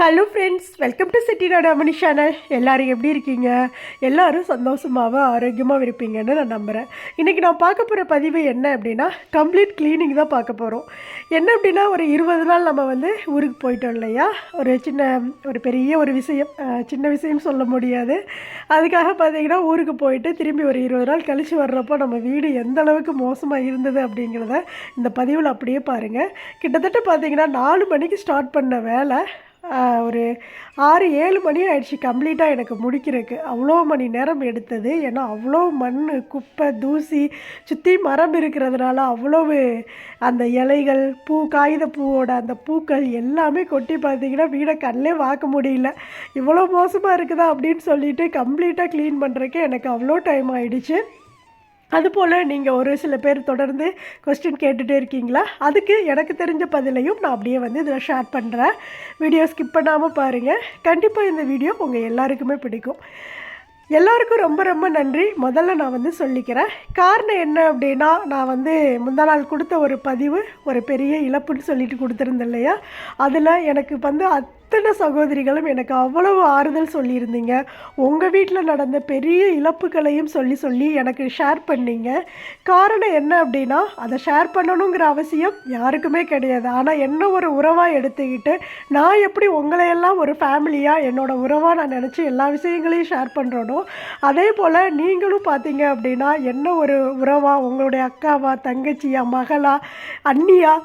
Hello friends welcome to Chettinad Amani channel எல்லோரும் எப்படி இருக்கீங்க? எல்லோரும் சந்தோஷமாகவும் ஆரோக்கியமாக இருப்பீங்கன்னு நான் நம்புகிறேன் இன்றைக்கி நான் பார்க்க போகிற பதிவு என்ன அப்படின்னா கம்ப்ளீட் க்ளீனிங் தான் பார்க்க போகிறோம் என்ன அப்படின்னா ஒரு இருபது நாள் நம்ம வந்து ஊருக்கு போயிட்டோம் இல்லையா? ஒரு சின்ன ஒரு பெரிய ஒரு விஷயம் சின்ன விஷயம் சொல்ல முடியாது. அதுக்காக பார்த்தீங்கன்னா ஊருக்கு போயிட்டு திரும்பி ஒரு இருபது நாள் கழித்து வர்றப்போ நம்ம வீடு எந்த அளவுக்கு மோசமாக இருந்தது அப்படிங்கிறத இந்த பதிவில் அப்படியே பாருங்கள் கிட்டத்தட்ட பார்த்தீங்கன்னா நாலு மணிக்கு ஸ்டார்ட் பண்ண வேலை. ஒரு ஆறு ஏழு மணி ஆயிடுச்சு கம்ப்ளீட்டாக எனக்கு முடிக்கிறதுக்கு. அவ்வளோ மணி நேரம் எடுத்தது. ஏன்னா அவ்வளோ மண் குப்பை தூசி சுற்றி மரம் இருக்கிறதுனால அவ்வளவு அந்த இலைகள் பூ காகித பூவோட அந்த பூக்கள் எல்லாமே கொட்டி பார்த்தீங்கன்னா வீடை கண்ணிலே பார்க்க முடியல. இவ்வளோ மோசமாக இருக்குதா அப்படின்னு சொல்லிட்டு கம்ப்ளீட்டாக க்ளீன் பண்ணுறதுக்கு எனக்கு அவ்வளோ டைம் ஆயிடுச்சு. அதுபோல் நீங்கள் ஒரு சில பேர் தொடர்ந்து கொஸ்டின் கேட்டுகிட்டே இருக்கீங்களா? அதுக்கு எனக்கு தெரிஞ்ச பதிலையும் நான் அப்படியே வந்து இதில் ஷேர் பண்ணுறேன் வீடியோ ஸ்கிப் பண்ணாமல் பாருங்கள் கண்டிப்பாக இந்த வீடியோ உங்கள் எல்லாருக்குமே பிடிக்கும். எல்லாருக்கும் ரொம்ப ரொம்ப நன்றி. முதல்ல நான் வந்து சொல்லிக்கிறேன். காரணம் என்ன அப்படின்னா நான் வந்து முந்தா நாள் கொடுத்த ஒரு பதிவு ஒரு பெரிய இழப்புன்னு சொல்லிட்டு கொடுத்துருந்தேன் இல்லையா? அதில் எனக்கு வந்து அத்தனை சகோதரிகளும் எனக்கு அவ்வளவு ஆறுதல் சொல்லியிருந்தீங்க. உங்கள் வீட்டில் நடந்த பெரிய இழப்புகளையும் சொல்லி சொல்லி எனக்கு ஷேர் பண்ணீங்க. காரணம் என்ன அப்படின்னா அதை ஷேர் பண்ணணுங்கிற அவசியம் யாருக்குமே கிடையாது. ஆனால் என்ன ஒரு உறவாக எடுத்துக்கிட்டு நான் எப்படி உங்களையெல்லாம் ஒரு ஃபேமிலியாக என்னோடய உறவாக நான் நினச்சி எல்லா விஷயங்களையும் ஷேர் பண்ணுறனோ அதே போல் நீங்களும் பார்த்தீங்க அப்படின்னா என்ன ஒரு உறவாக உங்களுடைய அக்காவா தங்கச்சியா மகளா அண்ணியா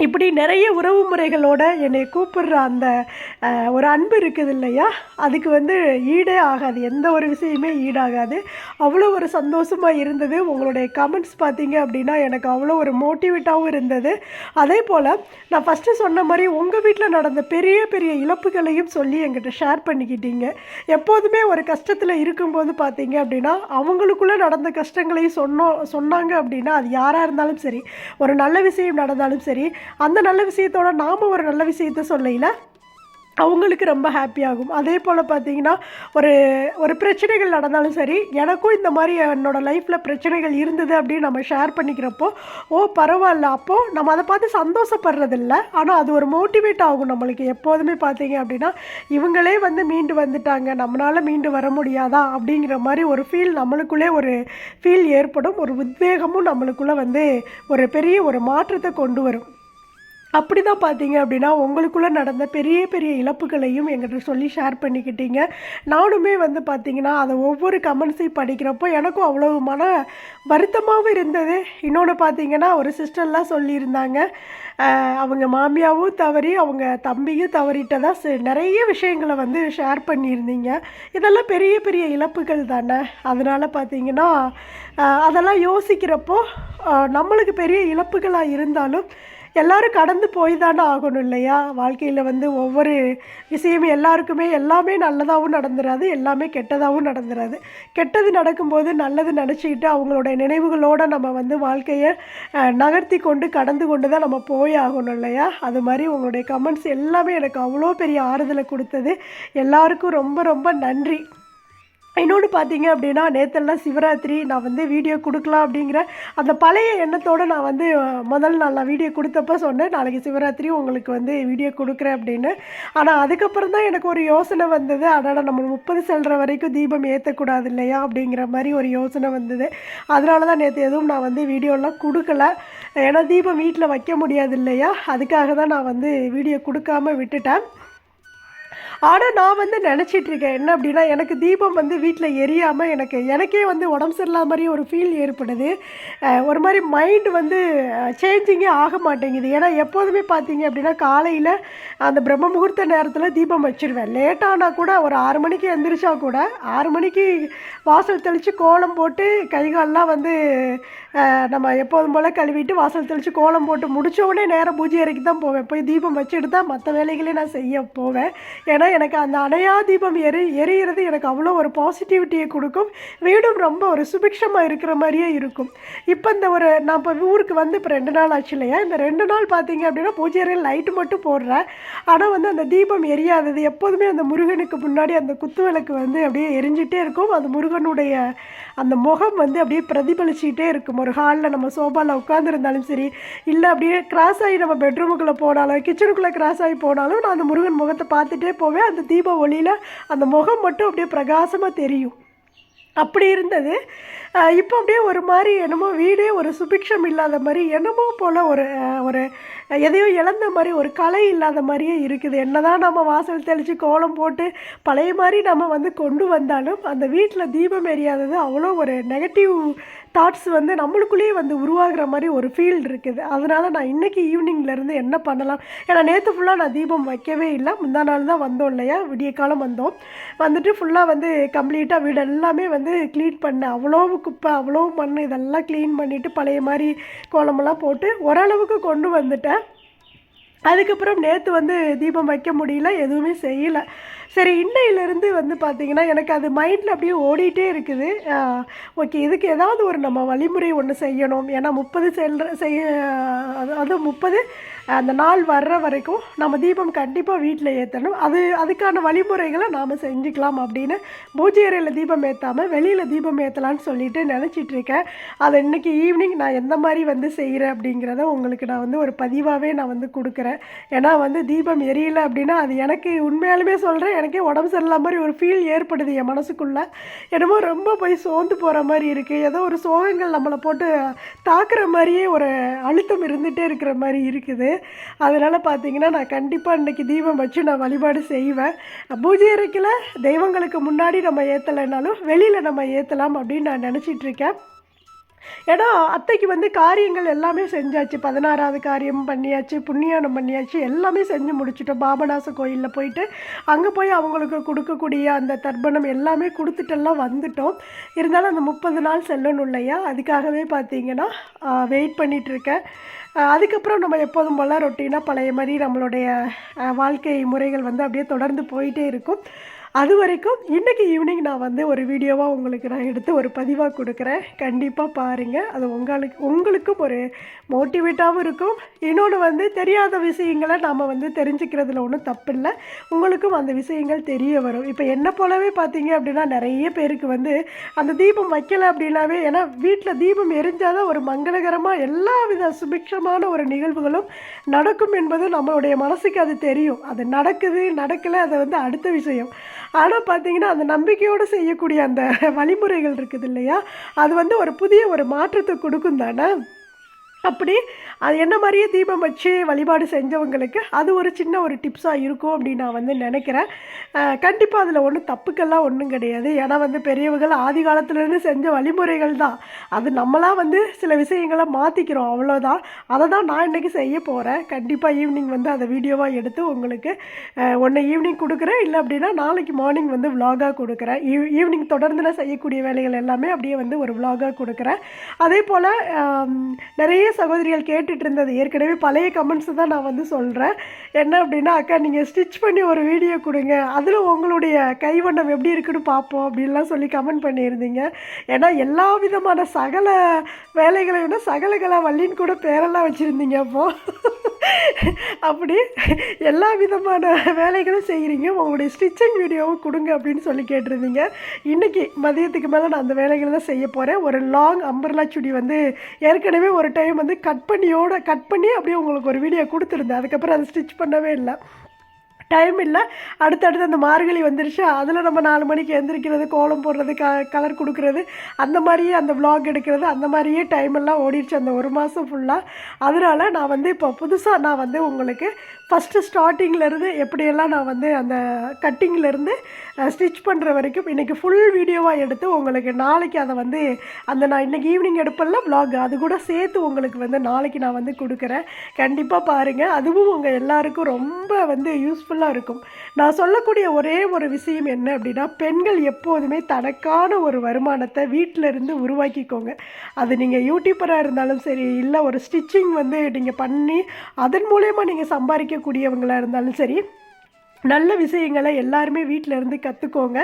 இப்படி நிறைய உறவு முறைகளோட என்னை கூப்பிடுற அந்த ஒரு அன்பு இருக்குது இல்லையா? அதுக்கு வந்து ஈடே ஆகாது. எந்த ஒரு விஷயமே ஈடாகாது. அவ்வளோ ஒரு சந்தோஷமாக இருந்தது. உங்களுடைய கமெண்ட்ஸ் பார்த்தீங்க அப்படின்னா எனக்கு அவ்வளோ ஒரு மோட்டிவேட்டாகவும் இருந்தது. அதே போல் நான் ஃபஸ்ட்டு சொன்ன மாதிரி உங்கள் வீட்டில் நடந்த பெரிய பெரிய இழப்புகளையும் சொல்லி என்கிட்ட ஷேர் பண்ணிக்கிட்டீங்க. எப்போதுமே ஒரு கஷ்டத்தில் இருக்கும்போது பார்த்தீங்க அப்படின்னா அவங்களுக்குள்ளே நடந்த கஷ்டங்களையும் சொன்னோம் சொன்னாங்க அப்படின்னா அது யாராக இருந்தாலும் சரி ஒரு நல்ல விஷயம் நடந்தாலும் சரி அந்த நல்ல விஷயத்தோட நாம் ஒரு நல்ல விஷயத்த சொல்லையில் அவங்களுக்கு ரொம்ப ஹாப்பியாகும் அதே போல் பார்த்தீங்கன்னா ஒரு ஒரு பிரச்சனைகள் நடந்தாலும் சரி எனக்கும் இந்த மாதிரி என்னோடய லைஃப்பில் பிரச்சனைகள் இருந்தது அப்படின்னு நம்ம ஷேர் பண்ணிக்கிறப்போ ஓ பரவாயில்ல. அப்போது நம்ம அதை பார்த்து சந்தோஷப்படுறதில்ல. ஆனால் அது ஒரு மோட்டிவேட் ஆகும் நம்மளுக்கு. எப்போதுமே பார்த்தீங்க அப்படின்னா இவங்களே வந்து மீண்டு வந்துட்டாங்க. நம்மளால் மீண்டு வர முடியாதா? அப்படிங்கிற மாதிரி ஒரு ஃபீல் நம்மளுக்குள்ளே ஒரு ஃபீல் ஏற்படும். ஒரு உத்வேகமும் நம்மளுக்குள்ளே வந்து ஒரு பெரிய ஒரு மாற்றத்தை கொண்டு வரும். அப்படி தான் பார்த்தீங்க அப்படின்னா உங்களுக்குள்ளே நடந்த பெரிய பெரிய இழப்புகளையும் எங்கிட்ட சொல்லி ஷேர் பண்ணிக்கிட்டீங்க. நானுமே வந்து பார்த்தீங்கன்னா அதை ஒவ்வொரு கமெண்ட்ஸையும் படிக்கிறப்போ எனக்கும் அவ்வளோ மன வருத்தமாகவும் இருந்தது. இன்னொன்று பார்த்தீங்கன்னா ஒரு சிஸ்டர்லாம் சொல்லியிருந்தாங்க. அவங்க மாமியாவும் தவறி அவங்க தம்பியும் தவறிட்டதாக நிறைய விஷயங்களை வந்து ஷேர் பண்ணியிருந்தீங்க. இதெல்லாம் பெரிய பெரிய இழப்புகள் தானே. அதனால் பார்த்தீங்கன்னா அதெல்லாம் யோசிக்கிறப்போ நம்மளுக்கு பெரிய இழப்புகளாக இருந்தாலும் எல்லாரும் கடந்து போய் தானே ஆகணும் இல்லையா? வாழ்க்கையில் வந்து ஒவ்வொரு விஷயமும் எல்லாருக்குமே எல்லாமே நல்லதாகவும் நடந்துடாது எல்லாமே கெட்டதாகவும் நடந்துடாது கெட்டது நடக்கும்போது நல்லது நினச்சிக்கிட்டு அவங்களுடைய நினைவுகளோடு நம்ம வந்து வாழ்க்கையை நகர்த்தி கொண்டு கடந்து கொண்டு தான் நம்ம போய் ஆகணும் இல்லையா? அது மாதிரி உங்களுடைய கமெண்ட்ஸ் எல்லாமே எனக்கு அவ்வளோ பெரிய ஆறுதலை கொடுத்தது. எல்லாருக்கும் ரொம்ப ரொம்ப நன்றி. இன்னொன்று பார்த்தீங்க அப்படின்னா நேத்தெல்லாம் சிவராத்திரி நான் வந்து வீடியோ கொடுக்கலாம் அப்படிங்கிற அந்த பழைய எண்ணத்தோடு நான் வந்து முதல் நாள் நான் வீடியோ கொடுத்தப்ப சொன்னேன். நாளைக்கு சிவராத்திரி உங்களுக்கு வந்து வீடியோ கொடுக்குறேன் அப்படின்னு. ஆனால் அதுக்கப்புறம் தான் எனக்கு ஒரு யோசனை வந்தது. அதனால் நம்ம முப்பது செல்கிற வரைக்கும் தீபம் ஏற்றக்கூடாது இல்லையா அப்படிங்கிற மாதிரி ஒரு யோசனை வந்தது. அதனால தான் நேற்று எதுவும் நான் வந்து வீடியோலாம் கொடுக்கல. ஏன்னா தீபம் வீட்டில் வைக்க முடியாது இல்லையா? அதுக்காக தான் நான் வந்து வீடியோ கொடுக்காம விட்டுட்டேன். ஆனால் நான் வந்து நினச்சிட்டு இருக்கேன் என்ன அப்படின்னா எனக்கு தீபம் வந்து வீட்டில் எரியாமல் எனக்கு எனக்கே வந்து உடம்பு சரியில்லாத மாதிரி ஒரு ஃபீல் ஏற்படுது. ஒரு மாதிரி மைண்டு வந்து சேஞ்சிங்கே ஆக மாட்டேங்குது. ஏன்னா எப்போதுமே பார்த்தீங்க அப்படின்னா காலையில் அந்த பிரம்ம முகூர்த்த நேரத்தில் தீபம் வச்சிருவேன். லேட்டானா கூட ஒரு ஆறு மணிக்கு எந்திரிச்சா கூட ஆறு மணிக்கு வாசல் தெளித்து கோலம் போட்டு கைகாலெலாம் வந்து நம்ம எப்போதும் போல் கழுவிட்டு வாசல் தெளித்து கோலம் போட்டு முடித்த உடனே நேரம் பூஜை அறைக்கு தான் போவேன். போய் தீபம் வச்சுட்டு தான் மற்ற வேலைகளையும் நான் செய்ய போவேன். ஏன்னா எனக்கு அந்த அணையா தீபம் எரி எரியிறது எனக்கு அவ்வளோ ஒரு பாசிட்டிவிட்டியை கொடுக்கும். வீடும் ரொம்ப ஒரு சுபிக்ஷமாக இருக்கிற மாதிரியே இருக்கும். இப்போ இந்த ஒரு நான் இப்போ ஊருக்கு வந்து இப்போ ரெண்டு நாள் ஆச்சு இல்லையா? இந்த ரெண்டு நாள் பார்த்தீங்க அப்படின்னா பூஜை அறையில் லைட்டு மட்டும் போடுறேன். ஆனால் வந்து அந்த தீபம் எரியாதது எப்போதுமே அந்த முருகனுக்கு முன்னாடி அந்த குத்து விளக்கு வந்து அப்படியே எரிஞ்சிட்டே இருக்கும். அந்த முருகனுடைய அந்த முகம் வந்து அப்படியே பிரதிபலிச்சுக்கிட்டே இருக்கும். ஒரு ஹாலில் நம்ம சோஃபாவில் உட்காந்துருந்தாலும் சரி இல்லை அப்படியே கிராஸ் ஆகி நம்ம பெட்ரூமுக்குள்ளே போனாலும் கிச்சனுக்குள்ளே கிராஸ் ஆகி போனாலும் நான் அந்த முருகன் முகத்தை பார்த்துட்டே போவேன். அந்த தீப ஒளியில் அந்த முகம் மட்டும் அப்படியே பிரகாசமாக தெரியும். அப்படி இருந்தது. இப்போ அப்படியே ஒரு மாதிரி என்னமோ வீடே ஒரு சுபிக்ஷம் இல்லாத மாதிரி என்னமோ போல் ஒரு ஒரு எதையோ இழந்த மாதிரி ஒரு கலை இல்லாத மாதிரியே இருக்குது. என்னதான் நம்ம வாசல் தெளித்து கோலம் போட்டு பழைய மாதிரி நம்ம வந்து கொண்டு வந்தாலும் அந்த வீட்டில் தீபம் எரியாதது அவ்வளோ ஒரு நெகட்டிவ் தாட்ஸ் வந்து நம்மளுக்குள்ளேயே வந்து உருவாகிற மாதிரி ஒரு ஃபீல் இருக்குது. அதனால் நான் இன்றைக்கி ஈவினிங்லேருந்து என்ன பண்ணலாம்? ஏன்னா நேற்று ஃபுல்லாக நான் தீபம் வைக்கவே இல்லை. முந்தா நாள் தான் வந்தோம் இல்லையா? விடிய காலம் வந்தோம். வந்துட்டு ஃபுல்லாக வந்து கம்ப்ளீட்டாக வீடு எல்லாமே வந்து க்ளீன் பண்ணேன். அவ்வளோ குப்பை அவ்வளோ மண் இதெல்லாம் க்ளீன் பண்ணிவிட்டு பழைய மாதிரி கோலமெல்லாம் போட்டு ஓரளவுக்கு கொண்டு வந்துட்டேன். அதுக்கப்புறம் நேற்று வந்து தீபம் வைக்க முடியல எதுவுமே செய்யலை. சரி இன்னையிலேருந்து வந்து பார்த்திங்கன்னா எனக்கு அது மைண்டில் அப்படியே ஓடிட்டே இருக்குது. ஓகே இதுக்கு ஏதாவது ஒரு நம்ம வழிமுறை ஒன்று செய்யணும். ஏன்னா முப்பது செல்ற செய்ய அது- அதுவும் முப்பது அந்த நாள் வர்ற வரைக்கும் நம்ம தீபம் கண்டிப்பாக வீட்டில் ஏற்றணும் அது அதுக்கான வழிமுறைகளை நாம் செஞ்சுக்கலாம் அப்படின்னு பூஜை அறையில் தீபம் ஏற்றாமல் வெளியில் தீபம் ஏற்றலான்னு சொல்லிட்டு நினச்சிட்ருக்கேன். அதை இன்னைக்கு ஈவினிங் நான் எந்த மாதிரி வந்து செய்கிறேன் அப்படிங்கிறத உங்களுக்கு நான் வந்து ஒரு பதிவாகவே நான் வந்து கொடுக்குறேன். ஏன்னா வந்து தீபம் எரியலை அப்படின்னா அது எனக்கு உண்மையாலுமே சொல்கிறேன் எனக்கே உடம்பு சரியில்லாத மாதிரி ஒரு ஃபீல் ஏற்படுது என் மனசுக்குள்ளே. என்னமோ ரொம்ப போய் சோர்ந்து போகிற மாதிரி இருக்குது ஏதோ ஒரு சோகங்கள் நம்மளை போட்டு தாக்குற மாதிரியே ஒரு அழுத்தம் இருந்துகிட்டே இருக்கிற மாதிரி இருக்குது. அதனால் பார்த்தீங்கன்னா நான் கண்டிப்பாக இன்றைக்கி தீபம் வச்சு நான் வழிபாடு செய்வேன். பூஜை அறைக்கில் தெய்வங்களுக்கு முன்னாடி நம்ம ஏற்றலைனாலும் வெளியில் நம்ம ஏற்றலாம் அப்படின்னு நான் நினச்சிட்டு இருக்கேன். ஏன்னா அத்தைக்கு வந்து காரியங்கள் எல்லாமே செஞ்சாச்சு. பதினாறாவது காரியம் பண்ணியாச்சு புண்ணியானம் பண்ணியாச்சு எல்லாமே செஞ்சு முடிச்சிட்டோம். பாபநாச கோயிலில் போயிட்டு அங்கே போய் அவங்களுக்கு கொடுக்கக்கூடிய அந்த தர்ப்பணம் எல்லாமே கொடுத்துட்டெல்லாம் வந்துட்டோம். இருந்தாலும் அந்த முப்பது நாள் செல்லணும் இல்லையா? அதுக்காகவே பார்த்தீங்கன்னா வெயிட் பண்ணிகிட்ருக்கேன் அதுக்கப்புறம் நம்ம எப்போதும் போல் ரொட்டீனாக பழைய மாதிரி நம்மளுடைய வாழ்க்கை முறைகள் வந்து அப்படியே தொடர்ந்து போயிட்டே இருக்கும். அது வரைக்கும் இன்றைக்கி ஈவினிங் நான் வந்து ஒரு வீடியோவாக உங்களுக்கு நான் எடுத்து ஒரு பதிவாக கொடுக்குறேன். கண்டிப்பாக பாருங்கள் அது உங்களுக்கு உங்களுக்கும் ஒரு மோட்டிவேட்டாகவும் இருக்கும். இன்னொன்று வந்து தெரியாத விஷயங்களை நாம் வந்து தெரிஞ்சுக்கிறதுல ஒன்றும் தப்பில்லை. உங்களுக்கும் அந்த விஷயங்கள் தெரிய வரும். இப்போ என்ன போலவே பார்த்தீங்க அப்படின்னா நிறைய பேருக்கு வந்து அந்த தீபம் வைக்கல அப்படின்னாவே ஏன்னா வீட்டில் தீபம் எரிஞ்சால் தான் ஒரு மங்களகரமாக எல்லா வித சுபிக்ஷமான ஒரு நிகழ்வுகளும் நடக்கும் என்பது நம்மளுடைய மனசுக்கு அது தெரியும். அது நடக்குது நடக்கலை அது வந்து அடுத்த விஷயம். ஆனால் பார்த்தீங்கன்னா அந்த நம்பிக்கையோடு செய்யக்கூடிய அந்த வழிமுறைகள் இருக்குது இல்லையா? அது வந்து ஒரு புதிய ஒரு மாற்றத்தை கொடுக்கும் தானே? அப்படி அது என்ன மாதிரியே தீபம் வச்சு வழிபாடு செஞ்சவங்களுக்கு அது ஒரு சின்ன ஒரு டிப்ஸாக இருக்கும் அப்படின்னு நான் வந்து நினைக்கிறேன். கண்டிப்பாக அதில் ஒன்றும் தப்புக்கெல்லாம் ஒன்றும் கிடையாது. ஏன்னா வந்து பெரியவர்கள் ஆதி காலத்துலேருந்து செஞ்ச வழிமுறைகள் தான். அது நம்மளாம் வந்து சில விஷயங்களை மாற்றிக்கிறோம் அவ்வளோதான் அதை தான் நான் இன்றைக்கி செய்ய போகிறேன் கண்டிப்பாக ஈவினிங் வந்து அதை வீடியோவாக எடுத்து உங்களுக்கு ஒன்று ஈவினிங் கொடுக்குறேன். இல்லை அப்படின்னா நாளைக்கு மார்னிங் வந்து விலாகாக கொடுக்குறேன். E, ஈவ் ஈவினிங் தொடர்ந்து நான் செய்யக்கூடிய வேலைகள் எல்லாமே அப்படியே வந்து ஒரு விலாகாக கொடுக்குறேன். அதே போல் நிறைய சகோதரிகள் கேட்டுட்டு இருந்தது ஏற்கனவே பழைய கமெண்ட்ஸ் தான் நான் வந்து சொல்கிறேன் என்ன அப்படின்னா அக்கா நீங்கள் ஸ்டிச் பண்ணி ஒரு வீடியோ கொடுங்க. அதில் உங்களுடைய கைவண்ணம் எப்படி இருக்குன்னு பார்ப்போம் அப்படின்லாம் சொல்லி கமெண்ட் பண்ணியிருந்தீங்க. ஏன்னா எல்லா விதமான சகல வேலைகளை விட சகலகலா வள்ளின்னு கூட பேரெல்லாம் வச்சுருந்தீங்க அப்போது அப்படி எல்லா விதமான வேலைகளும் செய்கிறீங்க உங்களுடைய ஸ்டிச்சிங் வீடியோவும் கொடுங்க அப்படின்னு சொல்லி கேட்டிருந்தீங்க. இன்றைக்கி மதியத்துக்கு மேலே நான் அந்த வேலைகளை தான் செய்ய போகிறேன் ஒரு லாங் அம்பர்லா சுடி வந்து ஏற்கனவே ஒரு டைம் வந்து கட் பண்ணியோட கட் பண்ணி அப்படியே உங்களுக்கு ஒரு வீடியோ கொடுத்துருந்தேன். அதுக்கப்புறம் அதை ஸ்டிச் பண்ணவே இல்லை. டைம் இல்லை. அடுத்தடுத்து அந்த மார்கழி வந்துருச்சு. அதில் நம்ம நாலு மணிக்கு எந்திரிக்கிறது கோலம் போடுறது க கலர் கொடுக்குறது அந்த மாதிரியே அந்த விலாக் எடுக்கிறது அந்த மாதிரியே டைம் எல்லாம் ஓடிடுச்சு அந்த ஒரு மாதம் ஃபுல்லாக அதனால நான் வந்து இப்போ புதுசாக நான் வந்து உங்களுக்கு ஃபஸ்ட்டு ஸ்டார்டிங்லேருந்து எப்படியெல்லாம் நான் வந்து அந்த கட்டிங்லேருந்து ஸ்டிச் பண்ணுற வரைக்கும் இன்றைக்கி ஃபுல் வீடியோவாக எடுத்து உங்களுக்கு நாளைக்கு அதை வந்து அந்த நான் இன்றைக்கி ஈவினிங் எடுப்பேன்ல வ்ளாக் அது கூட சேர்த்து உங்களுக்கு வந்து நாளைக்கு நான் வந்து கொடுக்குறேன். கண்டிப்பாக பாருங்கள் அதுவும் உங்கள் எல்லாருக்கும் ரொம்ப வந்து யூஸ்ஃபுல்லாக இருக்கும். நான் சொல்லக்கூடிய ஒரே ஒரு விஷயம் என்ன அப்படின்னா பெண்கள் எப்போதுமே தனக்கான ஒரு வருமானத்தை வீட்டில் இருந்து உருவாக்கிக்கோங்க. அது நீங்கள் யூடியூப்பராக இருந்தாலும் சரி இல்லை ஒரு ஸ்டிச்சிங் வந்து நீங்கள் பண்ணி அதன் மூலயமா நீங்கள் சம்பாதிக்கக்கூடியவங்களாக இருந்தாலும் சரி நல்ல விஷயங்களை எல்லாருமே வீட்டில் இருந்து கற்றுக்கோங்க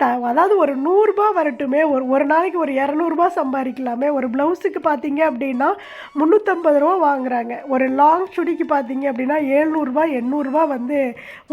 த அதாவது ஒரு நூறுரூபா வரட்டுமே ஒரு ஒரு நாளைக்கு ஒரு இரநூறுபா சம்பாதிக்கலாமே. ஒரு ப்ளவுஸுக்கு பார்த்தீங்க அப்படின்னா முந்நூற்றம்பது ரூபா வாங்குகிறாங்க ஒரு லாங் சுடிக்கு பார்த்தீங்க அப்படின்னா ஏழ்நூறுபா எண்ணூறுரூவா வந்து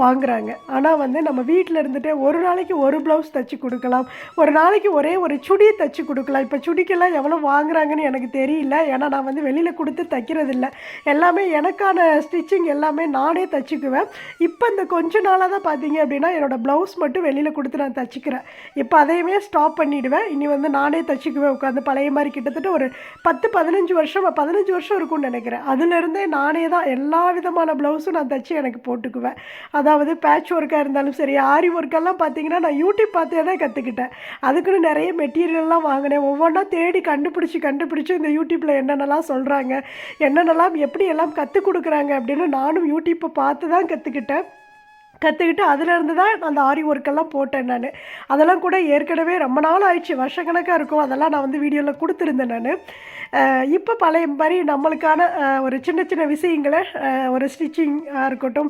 வாங்குறாங்க. ஆனால் வந்து நம்ம வீட்டில் இருந்துகிட்டே ஒரு நாளைக்கு ஒரு ப்ளவுஸ் தைச்சி கொடுக்கலாம். ஒரு நாளைக்கு ஒரே ஒரு சுடி தைச்சி கொடுக்கலாம். இப்போ சுடிக்கெல்லாம் எவ்வளோ வாங்குறாங்கன்னு எனக்கு தெரியல. ஏன்னா நான் வந்து வெளியில் கொடுத்து தைக்கிறதில்ல. எல்லாமே எனக்கான ஸ்டிச்சிங் எல்லாமே நானே தைச்சிக்குவேன். இப்போ இந்த கொஞ்ச நாளாக தான் பார்த்தீங்க அப்படின்னா என்னோடய ப்ளவுஸ் மட்டும் வெளியில் கொடுத்து நான் தச்சுக்கிறேன். இப்போ அதையுமே ஸ்டாப் பண்ணிவிடுவேன் இனி வந்து நானே தைச்சிக்குவேன் உட்காந்து பழைய மாதிரி கிட்டத்தட்ட ஒரு பத்து பதினஞ்சு வருஷம் பதினஞ்சு வருஷம் இருக்கும்னு நினைக்கிறேன். அதுலேருந்தே நானே தான் எல்லா விதமான ப்ளவுஸும் நான் தச்சு எனக்கு போட்டுக்குவேன். அதாவது பேட்ச் ஒர்க்காக இருந்தாலும் சரி ஆரி ஒர்க்கெல்லாம் பார்த்தீங்கன்னா நான் யூடியூப் பார்த்தே தான் கற்றுக்கிட்டேன் அதுக்குன்னு நிறைய மெட்டீரியல்லாம் வாங்கினேன். ஒவ்வொன்றா தேடி கண்டுபிடிச்சி கண்டுபிடிச்சி இந்த யூடியூப்பில் என்னென்னலாம் சொல்கிறாங்க என்னென்னலாம் எப்படி எல்லாம் கற்றுக் கொடுக்குறாங்க அப்படின்னு நானும் யூடியூப்பை பார்த்து தான் கற்றுக்கிட்டேன் கற்றுக்கிட்டு அதுலேருந்து தான் அந்த ஆரி ஒர்க்கெல்லாம் போட்டேன் நான். அதெல்லாம் கூட ஏற்கனவே ரொம்ப நாள் ஆயிடுச்சு. வருஷக்கணக்காக இருக்கும். அதெல்லாம் நான் வந்து வீடியோவில் கொடுத்துருந்தேன் நான். இப்போ பழைய மாதிரி நம்மளுக்கான ஒரு சின்ன சின்ன விஷயங்களை ஒரு ஸ்டிச்சிங்காக இருக்கட்டும்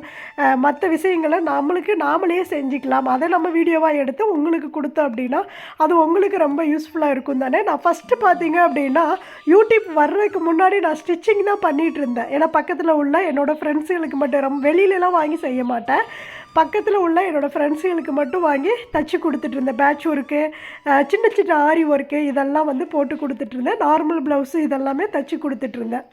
மற்ற விஷயங்களை நம்மளுக்கு நாமளே செஞ்சுக்கலாம். அதை நம்ம வீடியோவாக எடுத்து உங்களுக்கு கொடுத்தோம் அப்படின்னா அது உங்களுக்கு ரொம்ப யூஸ்ஃபுல்லாக இருக்கும் தானே. நான் ஃபஸ்ட்டு பார்த்தீங்க அப்படின்னா யூடியூப் வர்றதுக்கு முன்னாடி நான் ஸ்டிச்சிங் தான் பண்ணிகிட்டு இருந்தேன். ஏன்னா பக்கத்தில் உள்ள என்னோடய ஃப்ரெண்ட்ஸுகளுக்கு மட்டும் ரொம்ப வெளியிலலாம் வாங்கி செய்ய மாட்டேன். பக்கத்தில் உள்ள என்னோடய ஃப்ரெண்ட்ஸுகளுக்கு மட்டும் வாங்கி தச்சு கொடுத்துட்டு இருந்தேன். பேட்ச் ஒர்க்கு சின்ன சின்ன ஆரி ஒர்க்கு இதெல்லாம் வந்து போட்டு கொடுத்துட்டு இருந்தேன். நார்மல் ப்ளவுஸு இதெல்லாமே தச்சு கொடுத்துட்டு இருந்தேன்.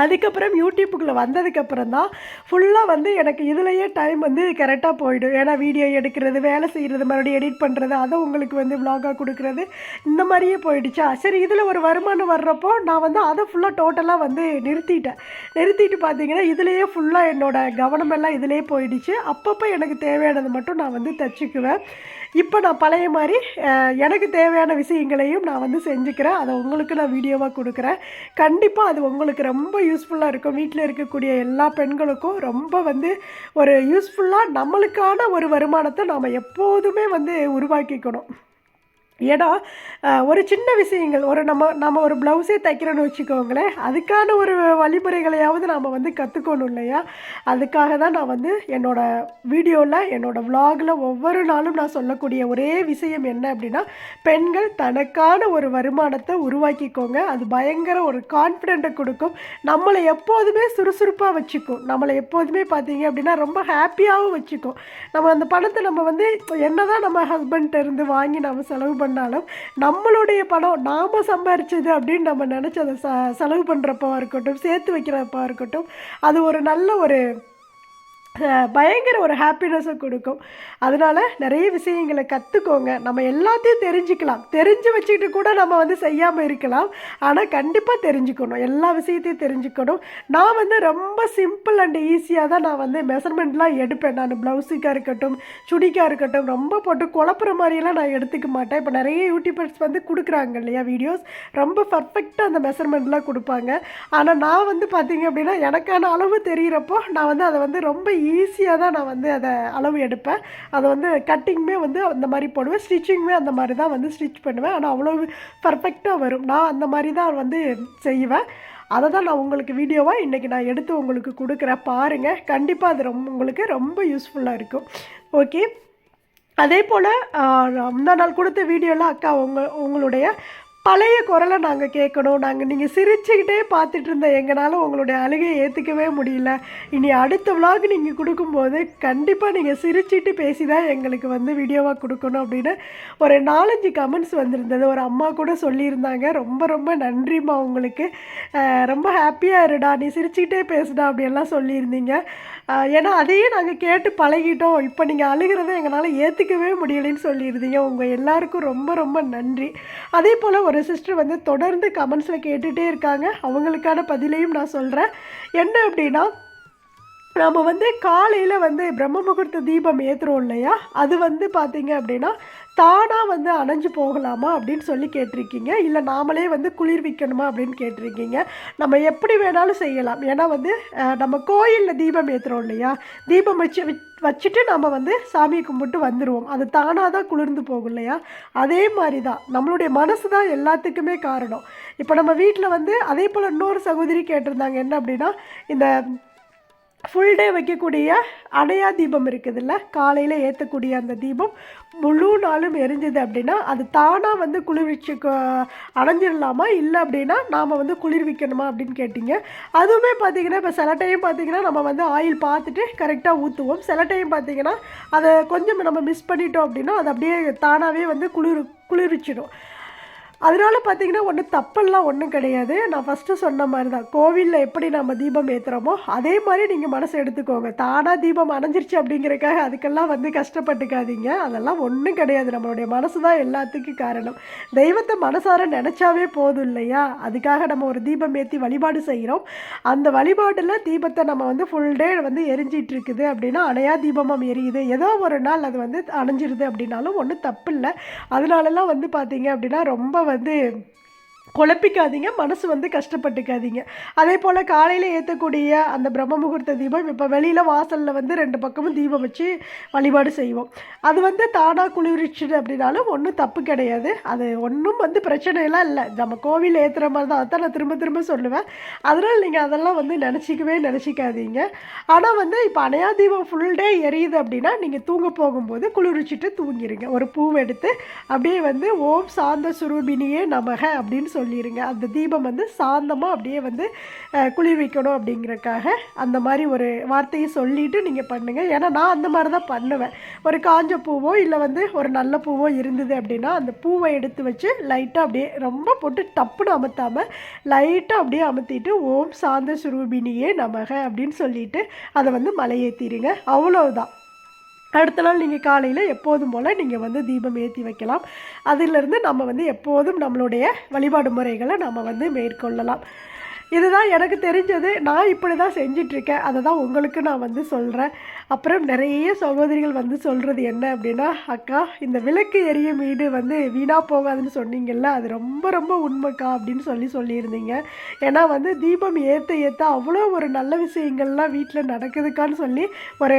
அதுக்கப்புறம் யூடியூப்புக்குள்ளே வந்ததுக்கப்புறம் தான் ஃபுல்லாக வந்து எனக்கு இதுலேயே டைம் வந்து கரெக்டாக போயிடும். ஏன்னா வீடியோ எடுக்கிறது வேலை செய்கிறது மறுபடியும் எடிட் பண்ணுறது அதை உங்களுக்கு வந்து விலாகாக கொடுக்குறது இந்த மாதிரியே போயிடுச்சா? சரி இதில் ஒரு வருமானம் வர்றப்போ நான் வந்து அதை ஃபுல்லாக டோட்டலாக வந்து நிறுத்திட்டேன். நிறுத்திட்டு பார்த்தீங்கன்னா இதுலேயே ஃபுல்லாக என்னோடய கவனமெல்லாம் இதிலே போயிடுச்சு. அப்பப்போ எனக்கு தேவையானது மட்டும் நான் வந்து தச்சுக்குவேன். இப்போ நான் பழைய மாதிரி எனக்கு தேவையான விஷயங்களையும் நான் வந்து செஞ்சுக்கிறேன். அதை உங்களுக்கு நான் வீடியோவாக கொடுக்குறேன். கண்டிப்பாக அது உங்களுக்கு ரொம்ப யூஸ்ஃபுல்லாக இருக்கும். வீட்டில் இருக்கக்கூடிய எல்லா பெண்களுக்கும் ரொம்ப வந்து ஒரு யூஸ்ஃபுல்லாக நம்மளுக்கான ஒரு வருமானத்தை நாம் எப்போதுமே வந்து உருவாக்கிக்கணும். ஏன்னா ஒரு சின்ன விஷயங்கள் ஒரு நம்ம நம்ம ஒரு ப்ளவுஸே தைக்கிறோன்னு வச்சுக்கோங்களேன் அதுக்கான ஒரு வழிமுறைகளையாவது நாம் வந்து கற்றுக்கணும் இல்லையா? அதுக்காக தான் நான் வந்து என்னோடய வீடியோவில் என்னோடய விலாகில் ஒவ்வொரு நாளும் நான் சொல்லக்கூடிய ஒரே விஷயம் என்ன அப்படின்னா பெண்கள் தனக்கான ஒரு வருமானத்தை உருவாக்கிக்கோங்க. அது பயங்கர ஒரு கான்ஃபிடென்ட்டை கொடுக்கும். நம்மளை எப்போதுமே சுறுசுறுப்பாக வச்சுக்கும். நம்மளை எப்போதுமே பார்த்தீங்க அப்படின்னா ரொம்ப ஹாப்பியாகவும் வச்சுக்கும். நம்ம அந்த பணத்தை நம்ம வந்து என்ன தான் நம்ம ஹஸ்பண்ட்ட இருந்து வாங்கி நம்ம செலவு பண்ணாலும் நம்மளுடைய பணம் நாம் சம்பாரிச்சது அப்படின்னு நம்ம நினச்சி அதை ச செலவு பண்ணுறப்பா இருக்கட்டும் சேர்த்து வைக்கிறப்பா இருக்கட்டும் அது ஒரு நல்ல ஒரு பயங்கர ஒரு ஹாப்பினஸை கொடுக்கும். அதனால் நிறைய விஷயங்களை கற்றுக்கோங்க நம்ம எல்லாத்தையும் தெரிஞ்சுக்கலாம். தெரிஞ்சு வச்சுக்கிட்டு கூட நம்ம வந்து செய்யாமல் இருக்கலாம். ஆனால் கண்டிப்பாக தெரிஞ்சுக்கணும். எல்லா விஷயத்தையும் தெரிஞ்சுக்கணும். நான் வந்து ரொம்ப சிம்பிள் அண்ட் ஈஸியாக தான் நான் வந்து மெஷர்மெண்ட்லாம் எடுப்பேன். நான் ப்ளவுஸுக்காக இருக்கட்டும் சுடிக்காக இருக்கட்டும் ரொம்ப போட்டு குழப்புற மாதிரியெல்லாம் நான் எடுத்துக்க மாட்டேன். இப்போ நிறைய யூடியூபர்ஸ் வந்து கொடுக்குறாங்க இல்லையா வீடியோஸ் ரொம்ப பர்ஃபெக்டாக அந்த மெஷர்மெண்ட்லாம் கொடுப்பாங்க. ஆனால் நான் வந்து பார்த்திங்க அப்படின்னா எனக்கான அளவு தெரிகிறப்போ நான் வந்து அதை வந்து ரொம்ப ஈஸியாக தான் நான் வந்து அதை அளவு எடுப்பேன். அதை வந்து கட்டிங்குமே வந்து அந்த மாதிரி போடுவேன். ஸ்டிச்சிங்குமே அந்த மாதிரி தான் வந்து ஸ்டிச் பண்ணுவேன். ஆனால் அவ்வளோ பர்ஃபெக்டாக வரும். நான் அந்த மாதிரி தான் வந்து செய்வேன். அதை தான் நான் உங்களுக்கு வீடியோவாக இன்றைக்கி நான் எடுத்து உங்களுக்கு கொடுக்குறேன். பாருங்கள் கண்டிப்பாக அது ரொம்ப உங்களுக்கு ரொம்ப யூஸ்ஃபுல்லாக இருக்கும். ஓகே அதே போல் முந்தா நாள் கொடுத்த வீடியோவில் அக்கா உங்கள் உங்களுடைய பழைய குரலை நாங்கள் கேட்கணும். நாங்கள் நீங்கள் சிரிச்சுக்கிட்டே பார்த்துட்டு இருந்த எங்களால் உங்களுடைய அழுகையை ஏற்றுக்கவே முடியல. இனி அடுத்த விலாக் நீங்கள் கொடுக்கும்போது கண்டிப்பாக நீங்கள் சிரிச்சிட்டு பேசி தான் எங்களுக்கு வந்து வீடியோவாக கொடுக்கணும் அப்படின்னு ஒரு நாலஞ்சு கமெண்ட்ஸ் வந்திருந்தது. ஒரு அம்மா கூட சொல்லியிருந்தாங்க. ரொம்ப ரொம்ப நன்றிம்மா உங்களுக்கு. ரொம்ப ஹாப்பியாக இருடா. நீ சிரிச்சுக்கிட்டே பேசுடா அப்படியெல்லாம் சொல்லியிருந்தீங்க. ஏன்னா அதையே நாங்கள் கேட்டு பழகிட்டோம். இப்போ நீங்கள் அழுகிறத எங்களால் ஏற்றுக்கவே முடியலைன்னு சொல்லியிருந்தீங்க. உங்கள் எல்லாருக்கும் ரொம்ப ரொம்ப நன்றி. அதே போல் ஒரு சிஸ்டர் வந்து தொடர்ந்து கமெண்ட்ஸில் கேட்டுகிட்டே இருக்காங்க. அவங்களுக்கான பதிலையும் நான் சொல்கிறேன் என்ன அப்படின்னா நாம் வந்து காலையில் வந்து பிரம்ம முகூர்த்த தீபம் ஏற்றுறோம் இல்லையா? அது வந்து பார்த்தீங்க அப்படின்னா தானாக வந்து அணைஞ்சு போகலாமா அப்படின்னு சொல்லி கேட்டிருக்கீங்க. இல்லை நாமளே வந்து குளிர்விக்கணுமா அப்படின்னு கேட்டிருக்கீங்க. நம்ம எப்படி வேணாலும் செய்யலாம். ஏன்னா வந்து நம்ம கோயிலில் தீபம் ஏற்றுறோம் இல்லையா? தீபம் வச்சு வச்சுட்டு நம்ம வந்து சாமி கும்பிட்டு வந்துடுவோம் அது தானாக தான் குளிர்ந்து போகும் இல்லையா? அதே மாதிரி தான் நம்மளுடைய மனசு தான் எல்லாத்துக்குமே காரணம். இப்போ நம்ம வீட்டில் வந்து அதே போல் இன்னொரு சகோதரி கேட்டிருந்தாங்க. என்ன அப்படின்னா இந்த ஃபுல் டே வைக்கக்கூடிய அணையா தீபம் இருக்குதுல்ல? காலையில் ஏற்றக்கூடிய அந்த தீபம் முழு நாளும் எரிஞ்சுது அப்படின்னா அது தானாக வந்து குளிர்விச்சு க- அணைஞ்சிடலாமா இல்லை அப்படின்னா நாம் வந்து குளிர்விக்கணுமா அப்படின்னு கேட்டிங்க. அதுவுமே பார்த்திங்கன்னா இப்போ சில டைம் பார்த்தீங்கன்னா நம்ம வந்து ஆயில் பார்த்துட்டு கரெக்டாக ஊற்றுவோம் சில டைம் பார்த்தீங்கன்னா அதை கொஞ்சம் நம்ம மிஸ் பண்ணிட்டோம் அப்படின்னா அது அப்படியே தானாகவே வந்து குளிர் குளிர்விச்சிடும். அதனால பார்த்தீங்கன்னா ஒன்றும் தப்பெல்லாம் ஒன்றும் கிடையாது. நான் ஃபஸ்ட்டு சொன்ன மாதிரி தான் கோவிலில் எப்படி நம்ம தீபம் ஏற்றுறோமோ அதே மாதிரி நீங்கள் மனசை எடுத்துக்கோங்க. தானாக தீபம் அணைஞ்சிருச்சு அப்படிங்கிறக்காக அதுக்கெல்லாம் வந்து கஷ்டப்பட்டுக்காதீங்க. அதெல்லாம் ஒன்றும் கிடையாது. நம்மளுடைய மனசு தான் எல்லாத்துக்கும் காரணம். தெய்வத்தை மனசார நினச்சாவே போதும் இல்லையா? அதுக்காக நம்ம ஒரு தீபம் ஏற்றி வழிபாடு செய்கிறோம் அந்த வழிபாட்டில் தீபத்தை நம்ம வந்து ஃபுல் டே வந்து எரிஞ்சிட்டு இருக்குது அப்படின்னா அணையா தீபமும் எரியுது. ஏதோ ஒரு நாள் அது வந்து அணைஞ்சிருது அப்படின்னாலும் ஒன்றும் தப்பு இல்லை அதனாலலாம் வந்து பார்த்தீங்க அப்படின்னா ரொம்ப வந்து குழப்பிக்காதீங்க மனசு வந்து கஷ்டப்பட்டுக்காதீங்க. அதே போல் காலையில் ஏற்றக்கூடிய அந்த பிரம்ம முகூர்த்த தீபம் இப்போ வெளியில் வாசலில் வந்து ரெண்டு பக்கமும் தீபம் வச்சு வழிபாடு செய்வோம். அது வந்து தானாக குளிர்ச்சிடு அப்படின்னாலும் ஒன்றும் தப்பு கிடையாது. அது ஒன்றும் வந்து பிரச்சனையெல்லாம் இல்லை. நம்ம கோவில் ஏற்றுற மாதிரி தான். அதான் நான் திரும்ப திரும்ப சொல்லுவேன். அதனால் நீங்கள் அதெல்லாம் வந்து நினச்சிக்கவே நினச்சிக்காதீங்க. ஆனால் வந்து இப்போ அணையா தீபம் ஃபுல் டே எரியுது அப்படின்னா நீங்கள் தூங்க போகும்போது குளிர்ச்சிட்டு தூங்கிடுங்க ஒரு பூவை எடுத்து அப்படியே வந்து ஓம் சாந்த சுரூபினியே நமக அப்படின்னு சொல்லி சொல்லிடுங்க அந்த தீபம் வந்து சாந்தமாக அப்படியே வந்து குளிர் வைக்கணும் அப்படிங்கிறக்காக அந்த மாதிரி ஒரு வார்த்தையை சொல்லிட்டு நீங்கள் பண்ணுங்கள் ஏன்னா நான் அந்த மாதிரி தான் பண்ணுவேன். ஒரு காஞ்ச பூவோ இல்லை வந்து ஒரு நல்ல பூவோ இருந்தது அப்படின்னா அந்த பூவை எடுத்து வச்சு லைட்டாக அப்படியே ரொம்ப போட்டு டப்புன்னு அமுத்தாமல் லைட்டாக அப்படியே அமுத்திட்டு ஓம் சாந்த சுரூபினியே நமக அப்படின்னு சொல்லிட்டு அதை வந்து மலையேற்றிடுங்க அவ்வளோதான் அடுத்த நாள் நீங்கள் காலையில் எப்போதும் போல் நீங்கள் வந்து தீபம் ஏற்றி வைக்கலாம். அதிலிருந்து நம்ம வந்து எப்போதும் நம்மளுடைய வழிபாடு முறைகளை நம்ம வந்து மேற்கொள்ளலாம். இதுதான் எனக்கு தெரிஞ்சது. நான் இப்படி தான் செஞ்சிட்ருக்கேன். அதை தான் உங்களுக்கு நான் வந்து சொல்கிறேன் அப்புறம் நிறைய சகோதரிகள் வந்து சொல்கிறது என்ன அப்படின்னா அக்கா இந்த விளக்கு எரியும் வீடு வந்து வீணாக போகாதுன்னு சொன்னீங்கல்ல அது ரொம்ப ரொம்ப உண்மைக்கா? அப்படின்னு சொல்லி சொல்லியிருந்தீங்க. ஏன்னா வந்து தீபம் ஏற்ற ஏற்ற அவ்வளோ ஒரு நல்ல விஷயங்கள்லாம் வீட்டில் நடக்குதுக்கான்னு சொல்லி ஒரு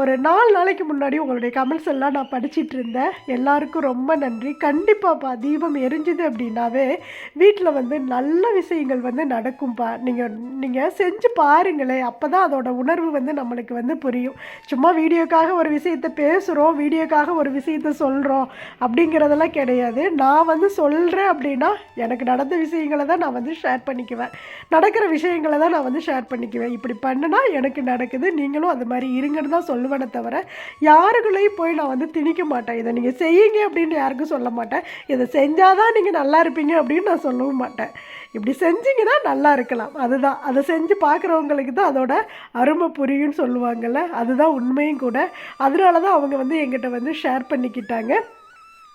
ஒரு நாலு நாளைக்கு முன்னாடி உங்களுடைய கமெண்ட்ஸ் எல்லாம் நான் படிச்சிட்டு இருந்தேன் எல்லாருக்கும் ரொம்ப நன்றி. கண்டிப்பாப்பா தீபம் எரிஞ்சுது அப்படின்னாவே வீட்டில் வந்து நல்ல விஷயங்கள் வந்து இருக்கும்பா. நீங்கள் நீங்கள் செஞ்சு பாருங்களேன் அப்போ தான் அதோட உணர்வு வந்து நம்மளுக்கு வந்து புரியும். சும்மா வீடியோக்காக ஒரு விஷயத்த பேசுகிறோம் வீடியோக்காக ஒரு விஷயத்த சொல்கிறோம் அப்படிங்கிறதெல்லாம் கிடையாது. நான் வந்து சொல்கிறேன் அப்படின்னா எனக்கு நடந்த விஷயங்களை தான் நான் வந்து ஷேர் பண்ணிக்குவேன். நடக்கிற விஷயங்களை தான் நான் வந்து ஷேர் பண்ணிக்குவேன். இப்படி பண்ணுனா எனக்கு நடக்குது. நீங்களும் அது மாதிரி இருங்கன்னு தான் சொல்லுவேனே தவிர யாருக்குள்ளேயும் போய் நான் வந்து திணிக்க மாட்டேன். இதை நீங்கள் செய்யுங்க அப்படின்னு யாருக்கும் சொல்ல மாட்டேன். இதை செஞ்சால் தான் நீங்கள் நல்லா இருப்பீங்க அப்படின்னு நான் சொல்லவும் மாட்டேன். இப்படி செஞ்சிங்கன்னா நல்லா இருக்கலாம். அதுதான். அதை செஞ்சு பார்க்குறவங்களுக்கு தான் அதோட அருமை புரியும்னு சொல்லுவாங்கள்ல அதுதான் உண்மையும் கூட. அதனால தான் அவங்க வந்து எங்கிட்ட வந்து ஷேர் பண்ணிக்கிட்டாங்க.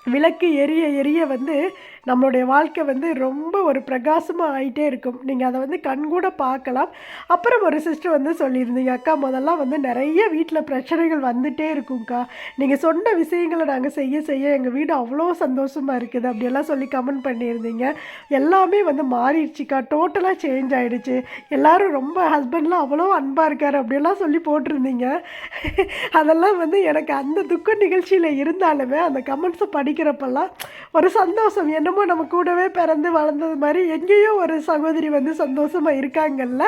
விளக்கு எரிய எரிய வந்து நம்மளுடைய வாழ்க்கை வந்து ரொம்ப ஒரு பிரகாசமாக ஆகிட்டே இருக்கும். நீங்கள் அதை வந்து கண்கூட பார்க்கலாம். அப்புறம் ஒரு சிஸ்டர் வந்து சொல்லியிருந்தீங்க அக்கா முதல்லாம் வந்து நிறைய வீட்டில் பிரச்சனைகள் வந்துட்டே இருக்கும்க்கா. நீங்கள் சொன்ன விஷயங்களை நாங்கள் செய்ய செய்ய எங்கள் வீடு அவ்வளோ சந்தோஷமாக இருக்குது. அப்படியெல்லாம் சொல்லி கமெண்ட் பண்ணியிருந்தீங்க. எல்லாமே வந்து மாறிடுச்சுக்கா. டோட்டலாக சேஞ்ச் ஆகிடுச்சு எல்லோரும் ரொம்ப ஹஸ்பண்ட்லாம் அவ்வளோ அன்பாக இருக்கார் அப்படியெல்லாம் சொல்லி போட்டிருந்தீங்க. அதெல்லாம் வந்து எனக்கு அந்த துக்க நிகழ்ச்சியில் இருந்தாலுமே அந்த கமெண்ட்ஸை படிக்கிறப்பெல்லாம் ஒரு சந்தோஷம். என்னமோ நம்ம கூடவே பிறந்து வளர்ந்தது மாதிரி எங்கேயோ ஒரு சகோதரி வந்து சந்தோஷமாக இருக்காங்கல்ல?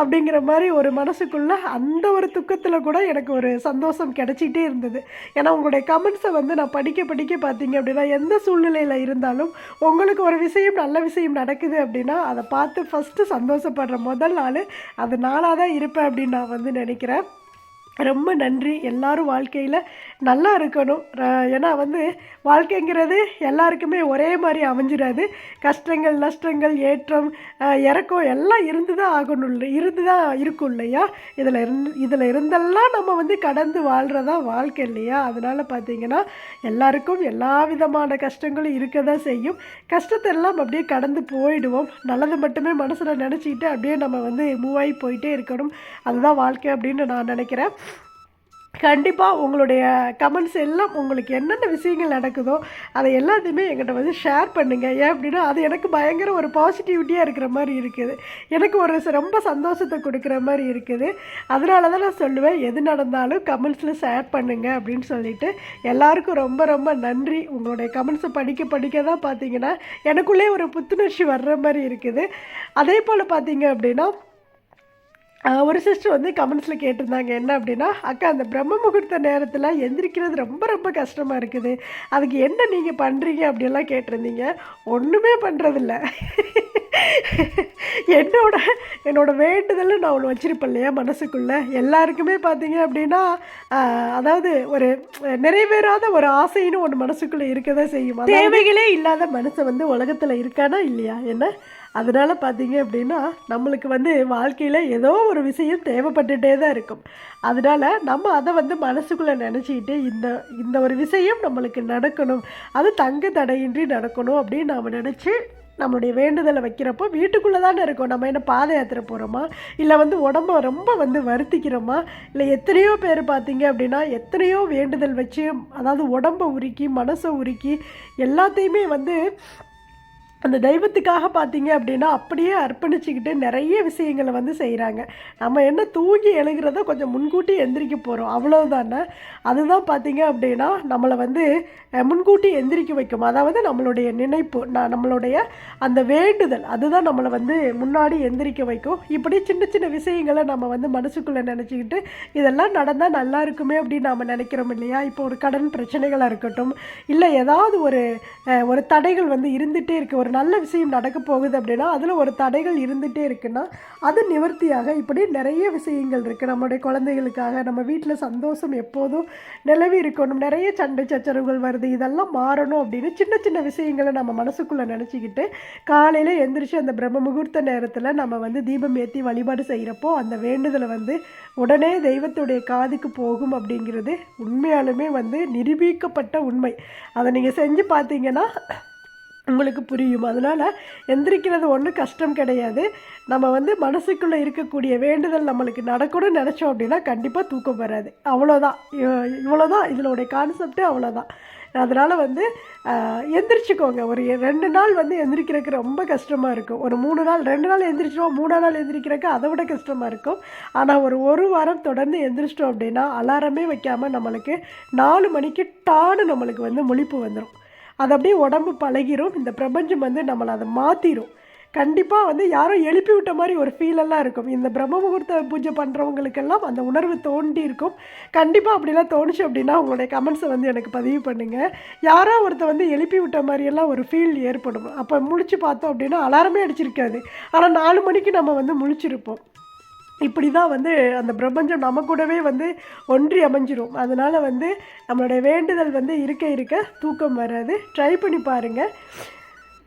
அப்படிங்கிற மாதிரி ஒரு மனசுக்குள்ள அந்த ஒரு துக்கத்தில் கூட எனக்கு ஒரு சந்தோஷம் கிடைச்சிட்டே இருந்தது. ஏன்னா உங்களுடைய கமெண்ட்ஸை வந்து நான் படிக்க படிக்க பார்த்தீங்க அப்படின்னா எந்த சூழ்நிலையில் இருந்தாலும் உங்களுக்கு ஒரு விஷயம் நல்ல விஷயம் நடக்குது அப்படின்னா அதை பார்த்து ஃபஸ்ட்டு சந்தோஷப்படுற முதல் நாள் அது நாளாக தான் இருப்பேன் அப்படின்னு நான் வந்து நினைக்கிறேன். ரொம்ப நன்றி. எல்லாரும் வாழ்க்கையில் நல்லா இருக்கணும். ஏன்னா வந்து வாழ்க்கைங்கிறது எல்லாருக்குமே ஒரே மாதிரி அமைஞ்சிடாது. கஷ்டங்கள் நஷ்டங்கள் ஏற்றம் இறக்கம் எல்லாம் இருந்து தான் ஆகணும் இருந்து தான் இருக்கும் இல்லையா? இதில் இருந்து இதில் இருந்தெல்லாம் நம்ம வந்து கடந்து வாழ்கிறதா வாழ்க்கை இல்லையா? அதனால் பார்த்தீங்கன்னா எல்லாருக்கும் எல்லா விதமான கஷ்டங்களும் இருக்க தான் செய்யும். கஷ்டத்தை எல்லாம் அப்படியே கடந்து போயிடுவோம். நல்லது மட்டுமே மனசில் நினச்சிக்கிட்டு அப்படியே நம்ம வந்து மூவ் ஆகி போயிட்டே இருக்கணும். அதுதான் வாழ்க்கை அப்படின்னு நான் நினைக்கிறேன். கண்டிப்பாக உங்களுடைய கமெண்ட்ஸ் எல்லாம் உங்களுக்கு என்னென்ன விஷயங்கள் நடக்குதோ அதை எல்லாத்தையுமே எங்கிட்ட வந்து ஷேர் பண்ணுங்கள் ஏன் அப்படின்னா அது எனக்கு பயங்கர ஒரு பாசிட்டிவிட்டியாக இருக்கிற மாதிரி இருக்குது. எனக்கு ஒரு ரொம்ப சந்தோஷத்தை கொடுக்குற மாதிரி இருக்குது. அதனால தான் நான் சொல்லுவேன் எது நடந்தாலும் கமெண்ட்ஸில் ஷேர் பண்ணுங்கள் அப்படின்னு சொல்லிட்டு எல்லாருக்கும் ரொம்ப ரொம்ப நன்றி. உங்களுடைய கமெண்ட்ஸை படிக்க படிக்க தான் பார்த்தீங்கன்னா எனக்குள்ளே ஒரு புத்துணர்ச்சி வர்ற மாதிரி இருக்குது. அதே போல் பார்த்தீங்க அப்படின்னா ஒரு சிஸ்டர் வந்து கமெண்ட்ஸில் கேட்டிருந்தாங்க. என்ன அப்படின்னா அக்கா அந்த பிரம்ம முகூர்த்த நேரத்தில் எந்திரிக்கிறது ரொம்ப ரொம்ப கஷ்டமாக இருக்குது. அதுக்கு என்ன நீங்கள் பண்ணுறீங்க அப்படியெல்லாம் கேட்டிருந்தீங்க. ஒன்றுமே பண்ணுறதில்ல என்னோட என்னோட வேண்டுதல் நான் ஒன்று வச்சுருப்பேன் இல்லையா மனசுக்குள்ளே. எல்லாருக்குமே பார்த்தீங்க அப்படின்னா அதாவது ஒரு நிறைவேறாத ஒரு ஆசைன்னு ஒன்று மனசுக்குள்ளே இருக்க தான் செய்யும் தேவைகளே இல்லாத மனுஷன் வந்து உலகத்தில் இருக்கானா இல்லையா? என்ன? அதனால் பார்த்தீங்க அப்படின்னா நம்மளுக்கு வந்து வாழ்க்கையில் ஏதோ ஒரு விஷயம் தேவைப்பட்டுகிட்டே தான் இருக்கும். அதனால் நம்ம அதை வந்து மனசுக்குள்ளே நினச்சிக்கிட்டு இந்த இந்த ஒரு விஷயம் நம்மளுக்கு நடக்கணும் அது தங்கு தடையின்றி நடக்கணும் அப்படின்னு நாம் நினச்சி நம்மளுடைய வேண்டுதலை வைக்கிறப்போ வீட்டுக்குள்ளே தானே இருக்கோம். நம்ம என்ன பாத யாத்திரை போகிறோமா இல்லை வந்து உடம்ப ரொம்ப வந்து வருத்திக்கிறோமா? இல்லை எத்தனையோ பேர் பார்த்தீங்க அப்படின்னா எத்தனையோ வேண்டுதல் வச்சு அதாவது உடம்பை உருக்கி மனசை உருக்கி எல்லாத்தையுமே வந்து அந்த தெய்வத்துக்காக பார்த்தீங்க அப்படின்னா அப்படியே அர்ப்பணிச்சுக்கிட்டு நிறைய விஷயங்களை வந்து செய்கிறாங்க. நம்ம என்ன தூங்கி எழுகிறத கொஞ்சம் முன்கூட்டி எந்திரிக்க போகிறோம். அவ்வளோதானே அதுதான் பார்த்தீங்க அப்படின்னா நம்மளை வந்து முன்கூட்டி எந்திரிக்க வைக்கும். அதாவது நம்மளுடைய நினைப்பு நான் நம்மளுடைய அந்த வேண்டுதல் அதுதான் நம்மளை வந்து முன்னாடி எந்திரிக்க வைக்கும். இப்படி சின்ன சின்ன விஷயங்களை நம்ம வந்து மனசுக்குள்ளே நினச்சிக்கிட்டு இதெல்லாம் நடந்தால் நல்லா இருக்குமே அப்படின்னு நாம் நினைக்கிறோம் இல்லையா? இப்போ ஒரு கடன் பிரச்சனைகளாக இருக்கட்டும் இல்லை ஏதாவது ஒரு ஒரு தடைகள் வந்து இருந்துகிட்டே இருக்க. ஒரு நல்ல விஷயம் நடக்க போகுது அப்படின்னா அதில் ஒரு தடைகள் இருந்துகிட்டே இருக்குன்னா அது நிவர்த்தியாக. இப்படி நிறைய விஷயங்கள் இருக்குது நம்மளுடைய குழந்தைகளுக்காக நம்ம வீட்டில் சந்தோஷம் எப்போதும் நிலவி இருக்கணும். நிறைய சண்டை சச்சரவுகள் வருது. இதெல்லாம் மாறணும் அப்படின்னு சின்ன சின்ன விஷயங்களை நம்ம மனசுக்குள்ளே நினச்சிக்கிட்டு காலையில் எந்திரிச்சு அந்த பிரம்ம முகூர்த்த நேரத்தில் நம்ம வந்து தீபம் ஏற்றி வழிபாடு செய்கிறப்போ அந்த வேண்டுதலை வந்து உடனே தெய்வத்துடைய காதுக்கு போகும் அப்படிங்கிறது உண்மையாலுமே வந்து நிரூபிக்கப்பட்ட உண்மை. அதை நீங்கள் செஞ்சு பார்த்தீங்கன்னா உங்களுக்கு புரியும். அதனால் எந்திரிக்கிறது ஒன்றும் கஷ்டம் கிடையாது. நம்ம வந்து மனசுக்குள்ளே இருக்கக்கூடிய வேண்டுதல் நம்மளுக்கு நடக்கணும்னு நினச்சோம் அப்படின்னா கண்டிப்பாக தூக்கம் வராது. அவ்வளோதான் இவ்வளோதான் இதனுடைய கான்செப்டே அவ்வளோதான் அதனால் வந்து எந்திரிச்சுக்கோங்க. ஒரு ரெண்டு நாள் வந்து எந்திரிக்கிறதுக்கு ரொம்ப கஷ்டமாக இருக்கும். ஒரு மூணு நாள் ரெண்டு நாள் எந்திரிச்சோம் மூணாம் நாள் எந்திரிக்கிறதுக்கு அதை விட கஷ்டமாக இருக்கும். ஆனால் ஒரு ஒரு வாரம் தொடர்ந்து எந்திரிச்சிட்டோம் அப்படின்னா அலாரமே வைக்காமல் நம்மளுக்கு நாலு மணிக்கு டான்னு நம்மளுக்கு வந்து முழிப்பு வந்துடும் அது அப்படியே உடம்பு பழகிரும். இந்த பிரபஞ்சம் வந்து நம்மளை அதை மாற்றிடும் கண்டிப்பாக வந்து யாரோ எழுப்பி விட்ட மாதிரி ஒரு ஃபீலெல்லாம் இருக்கும். இந்த பிரம்ம முகூர்த்த பூஜை பண்ணுறவங்களுக்கெல்லாம் அந்த உணர்வு தோண்டி இருக்கும். கண்டிப்பாக அப்படிலாம் தோணுச்சு அப்படின்னா உங்களுடைய கமெண்ட்ஸை வந்து எனக்கு பதிவு பண்ணுங்கள் யாரோ ஒருத்தர் வந்து எழுப்பி விட்ட மாதிரியெல்லாம் ஒரு ஃபீல் ஏற்படும். அப்போ முழிச்சு பார்த்தோம் அப்படின்னா அலாரமே அடிச்சிருக்காது. ஆனால் நாலு மணிக்கு நம்ம வந்து முழிச்சிருப்போம். இப்படி தான் வந்து அந்த பிரபஞ்சம் நம்ம கூடவே வந்து ஒன்றி அமைஞ்சிரும். அதனால் வந்து நம்மளுடைய வேண்டுதல் வந்து இருக்க இருக்க தூக்கம் வராது. ட்ரை பண்ணி பாருங்கள்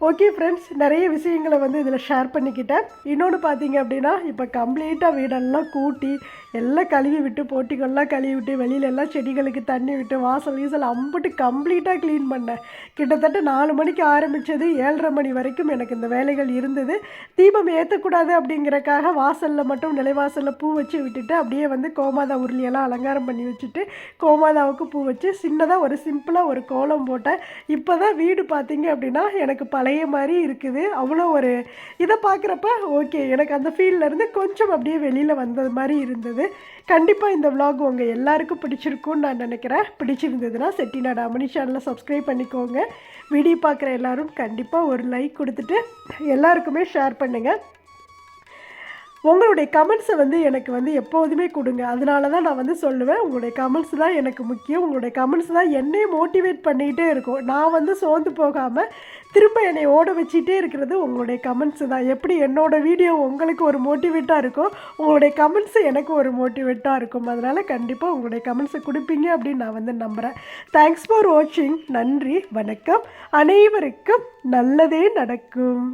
ஓகே ஃப்ரெண்ட்ஸ் நிறைய விஷயங்களை வந்து இதில் ஷேர் பண்ணிக்கிட்டேன். இன்னொன்று பார்த்தீங்க அப்படின்னா இப்போ கம்ப்ளீட்டாக வீடெல்லாம் கூட்டி எல்லாம் கழுவி விட்டு போட்டிகள்லாம் கழுவி விட்டு வெளியில எல்லாம் செடிகளுக்கு தண்ணி விட்டு வாசல் வீசல் அம்பிட்டு கம்ப்ளீட்டாக க்ளீன் பண்ணேன். கிட்டத்தட்ட நாலு மணிக்கு ஆரம்பித்தது ஏழரை மணி வரைக்கும் எனக்கு இந்த வேலைகள் இருந்தது. தீபம் ஏற்றக்கூடாது அப்படிங்கிறக்காக வாசலில் மட்டும் நிலைவாசலில் பூ வச்சு விட்டுட்டு அப்படியே வந்து கோமாதா உருளியெல்லாம் அலங்காரம் பண்ணி வச்சுட்டு கோமாதாவுக்கு பூ வச்சு சின்னதாக ஒரு சிம்பிளாக ஒரு கோலம் போட்டேன். இப்போ தான் வீடு பார்த்தீங்க அப்படின்னா எனக்கு பழைய மாதிரி இருக்குது. அவ்வளோ ஒரு இதை பார்க்குறப்ப ஓகே எனக்கு அந்த ஃபீல்டில் இருந்து கொஞ்சம் அப்படியே வெளியில் வந்தது மாதிரி இருந்தது. கண்டிப்பாக இந்த விலாக் உங்கள் எல்லாருக்கும் பிடிச்சிருக்கும்னு நான் நினைக்கிறேன். பிடிச்சிருந்ததுன்னா செட்டிநாடு அமனி சேனலில் சப்ஸ்கிரைப் பண்ணிக்கோங்க. வீடியோ பார்க்குற எல்லாரும் கண்டிப்பாக ஒரு லைக் கொடுத்துட்டு எல்லாருக்குமே ஷேர் பண்ணுங்கள் உங்களுடைய கமெண்ட்ஸை வந்து எனக்கு வந்து எப்போதுமே கொடுங்க. அதனால தான் நான் வந்து சொல்லுவேன். உங்களுடைய கமெண்ட்ஸ் தான் எனக்கு முக்கியம். உங்களுடைய கமெண்ட்ஸ் தான் என்னையே மோட்டிவேட் பண்ணிகிட்டே இருக்கும். நான் வந்து சோர்ந்து போகாமல் திரும்ப என்னை ஓட வச்சுட்டே இருக்கிறது உங்களுடைய கமெண்ட்ஸ் தான். எப்படி என்னோடய வீடியோ உங்களுக்கு ஒரு மோட்டிவேட்டாக இருக்கும் உங்களுடைய கமெண்ட்ஸ் எனக்கு ஒரு மோட்டிவேட்டாக இருக்கும். அதனால் கண்டிப்பாக உங்களுடைய கமெண்ட்ஸை கொடுப்பீங்க அப்படின்னு நான் வந்து நம்புகிறேன் தேங்க்ஸ் ஃபார் வாட்சிங் நன்றி வணக்கம். அனைவருக்கும் நல்லதே நடக்கும்.